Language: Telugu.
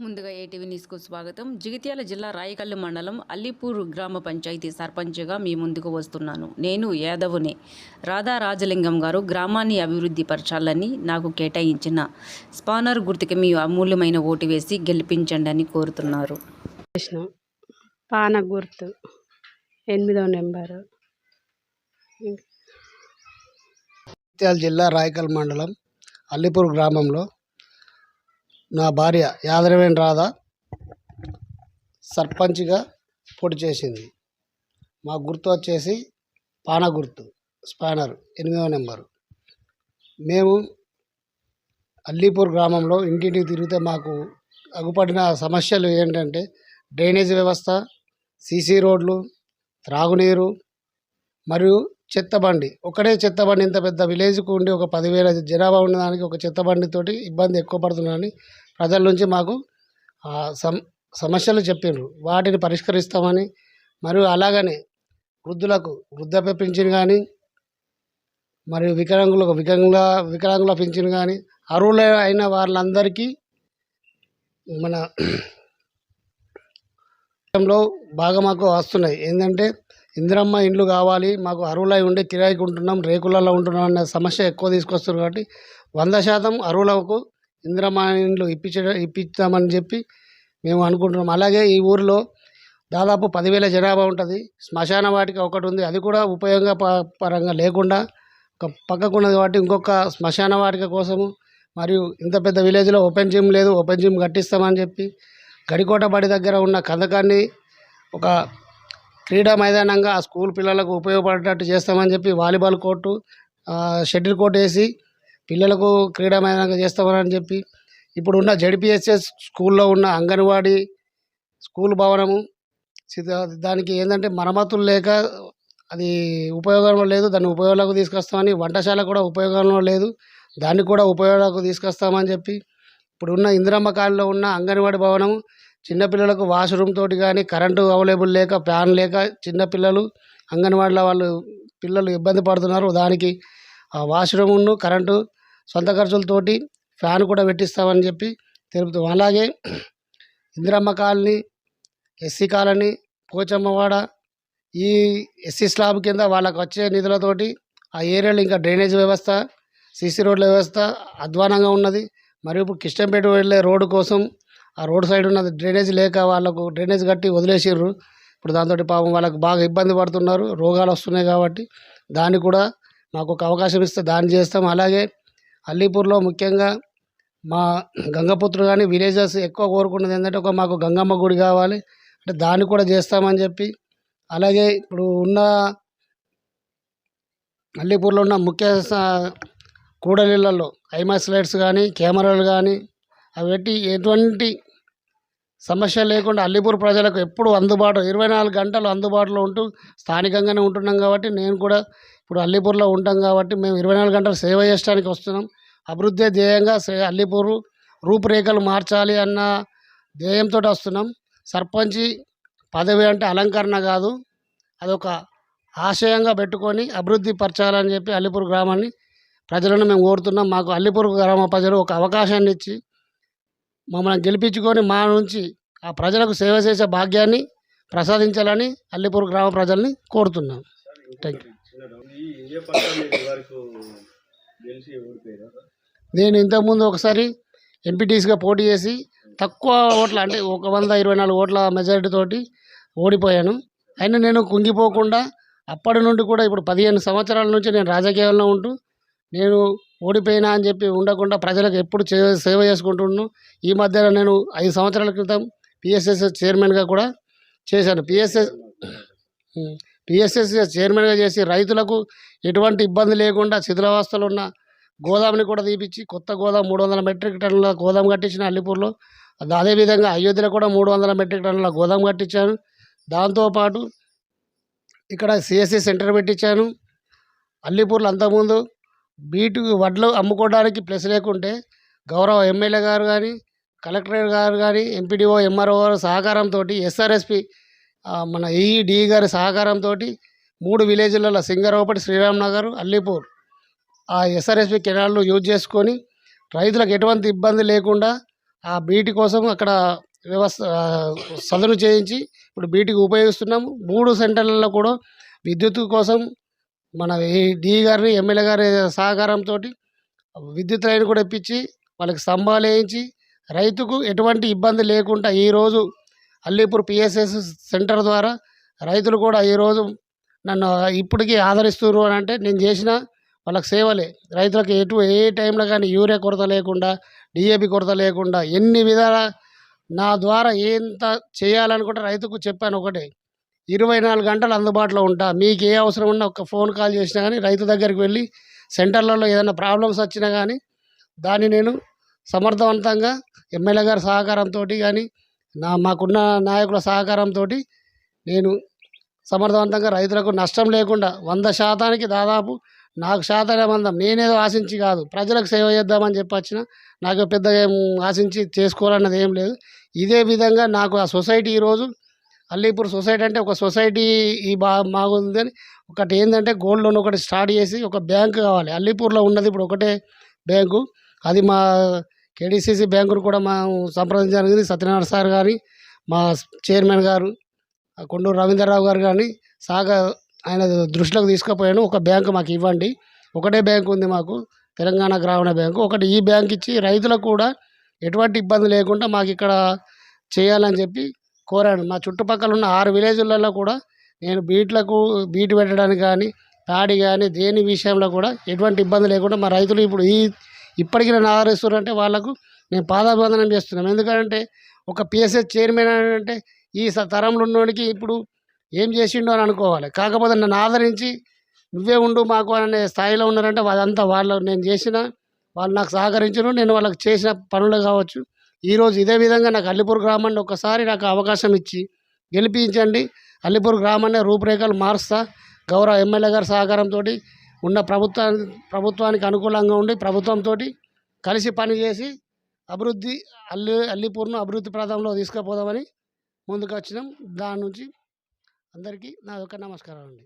ముందుగా ఏటీవీ న్యూస్కు స్వాగతం. జగిత్యాల జిల్లా రాయకల్లు మండలం అల్లిపూర్ గ్రామ పంచాయతీ సర్పంచ్గా మీ ముందుకు వస్తున్నాను. నేను యాదవునే. రాధా రాజలింగం గారు గ్రామాన్ని అభివృద్ధి పరచాలని నాకు కేటాయించిన స్పానర్ గుర్తుకి మీ అమూల్యమైన ఓటు వేసి గెలిపించండి అని కోరుతున్నారు. పాన గుర్తు ఎనిమిదో నెంబరు. జగిత్యాల జిల్లా రాయకల్ మండలం అల్లిపూర్ గ్రామంలో నా భార్య యాదరవేణి రాధ సర్పంచ్గా పోటీ చేసింది. మా గుర్తు వచ్చేసి పాన గుర్తు స్పానర్ ఎనిమిదవ నెంబరు. మేము అల్లీపూర్ గ్రామంలో ఇంటింటికి తిరిగితే మాకు అగుపడిన సమస్యలు ఏంటంటే డ్రైనేజ్ వ్యవస్థ సీసీ రోడ్లు త్రాగునీరు మరియు చెత్త బండి. ఒకటే చెత్తబండి ఇంత పెద్ద విలేజ్కు ఉండి ఒక పదివేల జనాభా ఉన్నదానికి ఒక చెత్తబండితోటి ఇబ్బంది ఎక్కువ పడుతుందని ప్రజల నుంచి మాకు సమస్యలు చెప్పిండ్రు వాటిని పరిష్కరిస్తామని మరియు అలాగనే వృద్ధులకు వృద్ధాప్య పింఛన్ కానీ మరియు వికలాంగులకు వికలాంగుల వికలాంగుల పింఛన్ కానీ అర్హులు అయిన వాళ్ళందరికీ మన లో బాగా మాకు వస్తున్నాయి. ఏంటంటే ఇందిరమ్మ ఇండ్లు కావాలి మాకు అరువులై ఉండి కిరాయికి ఉంటున్నాం రేకులలో ఉంటున్నాం అనే సమస్య ఎక్కువ తీసుకొస్తారు కాబట్టి వంద శాతం అరువులకు ఇందిరమ్మ ఇండ్లు ఇప్పించ ఇప్పిస్తామని చెప్పి మేము అనుకుంటున్నాం. అలాగే ఈ ఊరిలో దాదాపు పదివేల జనాభా ఉంటుంది. శ్మశాన వాటిక ఒకటి ఉంది. అది కూడా ఉపయోగ పరంగా లేకుండా ఒక పక్కకున్నది కాబట్టి ఇంకొక శ్మశాన వాటిక కోసము మరియు ఇంత పెద్ద విలేజ్లో ఓపెన్ జిమ్ లేదు ఓపెన్ జిమ్ కట్టిస్తామని చెప్పి గడికోట బడి దగ్గర ఉన్న కందకాన్ని ఒక క్రీడా మైదానంగా ఆ స్కూల్ పిల్లలకు ఉపయోగపడేటట్టు చేస్తామని చెప్పి వాలీబాల్ కోర్టు షటిల్ కోర్టు వేసి పిల్లలకు క్రీడా మైదానంగా చేస్తామని చెప్పి ఇప్పుడు ఉన్న జడిపిఎస్ఎస్ స్కూల్లో ఉన్న అంగన్వాడీ స్కూల్ భవనము సిద్ధ- దానికి ఏంటంటే మరమ్మతులు లేక అది ఉపయోగంలో లేదు దాన్ని ఉపయోగంలోకి తీసుకొస్తామని వంటశాల కూడా ఉపయోగంలో లేదు దాన్ని కూడా ఉపయోగంలోకి తీసుకొస్తామని చెప్పి ఇప్పుడున్న ఇందిరమ్మ కాలంలో ఉన్న అంగన్వాడీ భవనం చిన్నపిల్లలకు వాష్రూమ్ తోటి కానీ కరెంటు అవైలబుల్ లేక ఫ్యాన్ లేక చిన్నపిల్లలు అంగన్వాడీలో వాళ్ళు పిల్లలు ఇబ్బంది పడుతున్నారు. దానికి ఆ వాష్రూమ్ను కరెంటు సొంత ఖర్చులతోటి ఫ్యాన్ కూడా పెట్టిస్తామని చెప్పి తెలుపుతాం అలాగే Indiramma colony SC colony Pochammawada ఈ ఎస్సీ స్లాబ్ కింద వాళ్ళకు వచ్చే నిధులతోటి ఆ ఏరియాలో ఇంకా డ్రైనేజ్ వ్యవస్థ సీసీ రోడ్ల వ్యవస్థ అధ్వానంగా ఉన్నది. మరియు ఇప్పుడు కిష్టంపేట వెళ్ళే రోడ్డు కోసం ఆ రోడ్ సైడ్ ఉన్నది డ్రైనేజ్ లేక వాళ్ళకు డ్రైనేజ్ కట్టి వదిలేసిర్రు. ఇప్పుడు దాంతో పాపం వాళ్ళకు బాగా ఇబ్బంది పడుతున్నారు. రోగాలు వస్తున్నాయి కాబట్టి దాన్ని కూడా మాకు ఒక అవకాశం ఇస్తే దాన్ని చేస్తాం. అలాగే అల్లీపూర్లో ముఖ్యంగా మా గంగపుత్రులు కానీ విలేజెస్ ఎక్కువ కోరుకున్నది ఏంటంటే ఒక మాకు గంగమ్మ గుడి కావాలి. అంటే దాన్ని కూడా చేస్తామని చెప్పి అలాగే ఇప్పుడు ఉన్న అల్లీపూర్లో ఉన్న ముఖ్య కూడలిళ్ళల్లో ఐమాస్లైట్స్ కానీ కెమెరాలు కానీ అవి పెట్టి ఎటువంటి సమస్య లేకుండా అల్లిపూర్ ప్రజలకు ఎప్పుడు అందుబాటు ఇరవై నాలుగు గంటలు అందుబాటులో ఉంటూ స్థానికంగానే ఉంటున్నాం కాబట్టి నేను కూడా ఇప్పుడు అల్లిపూర్లో ఉంటాం కాబట్టి మేము ఇరవై నాలుగు గంటలు సేవ చేయడానికి వస్తున్నాం. అభివృద్ధి ధ్యేయంగా అల్లిపూరు రూపురేఖలు మార్చాలి అన్న ధ్యేయంతో వస్తున్నాం. సర్పంచి పదవి అంటే అలంకరణ కాదు అదొక ఆశయంగా పెట్టుకొని అభివృద్ధి పరచాలని చెప్పి అల్లిపూర్ గ్రామాన్ని ప్రజలను మేము కోరుతున్నాం. మాకు అల్లిపూర్ గ్రామ ప్రజలు ఒక అవకాశాన్ని ఇచ్చి మమ్మల్ని గెలిపించుకొని మా నుంచి ఆ ప్రజలకు సేవ చేసే భాగ్యాన్ని ప్రసాదించాలని అల్లిపూర్ గ్రామ ప్రజల్ని కోరుతున్నాం. థ్యాంక్ యూ నేను ఇంతకుముందు ఒకసారి ఎంపీటీసీగా పోటీ చేసి తక్కువ ఓట్ల అంటే ఒక వంద ఇరవై నాలుగు ఓట్ల మెజారిటీతోటి ఓడిపోయాను. అయినా నేను కుంగిపోకుండా అప్పటి నుండి కూడా ఇప్పుడు పదిహేను సంవత్సరాల నుంచి నేను రాజకీయాల్లో ఉంటూ నేను ఓడిపోయినా అని చెప్పి ఉండకుండా ప్రజలకు ఎప్పుడు సేవ చేసుకుంటున్నాను ఈ మధ్యన నేను ఐదు సంవత్సరాల క్రితం పిఎస్ఎస్ చైర్మన్గా కూడా చేశాను. పిఎస్ఎస్ పిఎస్ఎస్ చైర్మన్గా చేసి రైతులకు ఎటువంటి ఇబ్బంది లేకుండా శిథిలావస్థలు ఉన్న గోదాముని కూడా తీపిచ్చి కొత్త గోదాం మూడు వందల మెట్రిక్ టన్నుల గోదాం కట్టించిన అల్లిపూర్లో అది అదేవిధంగా అయోధ్యలో కూడా మూడు వందల మెట్రిక్ టన్నుల గోదాం కట్టించాను దాంతోపాటు ఇక్కడ సిఎస్సి సెంటర్ పెట్టించాను అల్లిపూర్లో అంతకుముందు బీటు వడ్లు అమ్ముకోవడానికి ప్లేస్ లేకుంటే గౌరవ ఎమ్మెల్యే గారు కానీ కలెక్టర్ గారు కానీ ఎంపీడీఓ ఎంఆర్ఓ గారు సహకారంతో ఎస్ఆర్ఎస్పి మన ఈఈడి గారి సహకారంతో మూడు విలేజ్లలో సింగరావుపేట శ్రీరామ్ అల్లీపూర్ అల్లిపూర్ ఆ ఎస్ఆర్ఎస్పి కెనాల్ను యూజ్ చేసుకొని రైతులకు ఎటువంటి ఇబ్బంది లేకుండా ఆ బీటి కోసం అక్కడ వ్యవస్థ సదును చేయించి ఇప్పుడు బీటికి ఉపయోగిస్తున్నాము. మూడు సెంటర్లలో కూడా విద్యుత్ కోసం మన ఈ డి గారిని ఎమ్మెల్యే గారి సహకారంతో విద్యుత్ లైన్ కూడా ఇప్పించి వాళ్ళకి స్తంభాలు వేయించి రైతుకు ఎటువంటి ఇబ్బంది లేకుండా ఈరోజు అల్లీపూర్ పిఎస్ఎస్ సెంటర్ ద్వారా రైతులు కూడా ఈరోజు నన్ను ఇప్పటికీ ఆదరిస్తున్నారు అని అంటే నేను చేసిన వాళ్ళకి సేవలే. రైతులకు ఎటు ఏ టైంలో కానీ యూరియా కొరత లేకుండా డిఏపి కొరత లేకుండా ఎన్ని విధాల నా ద్వారా ఎంత చేయాలనుకుంటే రైతుకు చెప్పాను ఒకటే. ఇరవై నాలుగు గంటలు అందుబాటులో ఉంటా. మీకు ఏ అవసరం ఉన్నా ఒక ఫోన్ కాల్ చేసినా కానీ రైతు దగ్గరికి వెళ్ళి సెంటర్లలో ఏదైనా ప్రాబ్లమ్స్ వచ్చినా కానీ దాన్ని నేను సమర్థవంతంగా ఎమ్మెల్యే గారి సహకారంతో కానీ నా మాకున్న నాయకుల సహకారంతో నేను సమర్థవంతంగా రైతులకు నష్టం లేకుండా వంద శాతానికి దాదాపు నాకు శాతమందం నేనేదో ఆశించి కాదు. ప్రజలకు సేవ చేద్దామని చెప్పొచ్చిన నాకు పెద్దగా ఏం ఆశించి చేసుకోవాలన్నది ఏం లేదు. ఇదే విధంగా నాకు ఆ సొసైటీ ఈరోజు అల్లీపూర్ సొసైటీ అంటే ఒక సొసైటీ ఈ బా బాగుందని ఒకటి ఏంటంటే గోల్డ్ లోన్ ఒకటి స్టార్ట్ చేసి ఒక బ్యాంక్ కావాలి. అల్లీపూర్లో ఉన్నది ఇప్పుడు ఒకటే బ్యాంకు. అది మా కేడీసీసీ బ్యాంకును కూడా మనం సంప్రదించడం జరిగింది. సత్యనారాయణ సార్ కానీ మా చైర్మన్ గారు కొండూరు రవీంద్రరావు గారు కానీ సాగ ఆయన దృష్టిలోకి తీసుకుపోయాను. ఒక బ్యాంకు మాకు ఇవ్వండి. ఒకటే బ్యాంకు ఉంది మాకు తెలంగాణ గ్రామీణ బ్యాంకు. ఒకటి ఈ బ్యాంక్ ఇచ్చి రైతులకు కూడా ఎటువంటి ఇబ్బంది లేకుండా మాకు ఇక్కడ చేయాలని చెప్పి కోరాను. మా చుట్టుపక్కల ఉన్న ఆరు విలేజ్లలో కూడా నేను బీట్లకు బీట్ పెట్టడానికి కానీ ప్యాడీ కానీ దేని విషయంలో కూడా ఎటువంటి ఇబ్బంది లేకుండా మా రైతులు ఇప్పుడు ఈ ఇప్పటికీ నన్ను ఆదరిస్తున్నారంటే వాళ్ళకు నేను పాదాభివందనం చేస్తున్నాను. ఎందుకంటే ఒక పిఎస్ఎస్ చైర్మన్ అంటే ఈ స- తరంలో ఉన్నోడికి ఇప్పుడు ఏం చేసిండో అని అనుకోవాలి. కాకపోతే నన్ను ఆదరించి నువ్వే ఉండు మాకు అనే స్థాయిలో ఉన్నారంటే అదంతా వాళ్ళు నేను చేసిన వాళ్ళు నాకు సహకరించను నేను వాళ్ళకి చేసిన పనులు కావచ్చు ఈరోజు ఇదే విధంగా నాకు అల్లిపూర్ గ్రామాన్ని ఒకసారి నాకు అవకాశం ఇచ్చి గెలిపించండి. అల్లిపూర్ గ్రామాన్ని రూపురేఖలు మారుస్తా. గౌరవ ఎమ్మెల్యే గారి సహకారంతో ఉన్న ప్రభుత్వానికి ప్రభుత్వానికి అనుకూలంగా ఉండి ప్రభుత్వంతో కలిసి పనిచేసి అభివృద్ధి అల్లి అల్లిపూర్ను అభివృద్ధి ప్రాంతంలో తీసుకుపోదామని ముందుకు వచ్చినాం దాని నుంచి అందరికీ నా యొక్క నమస్కారం అండి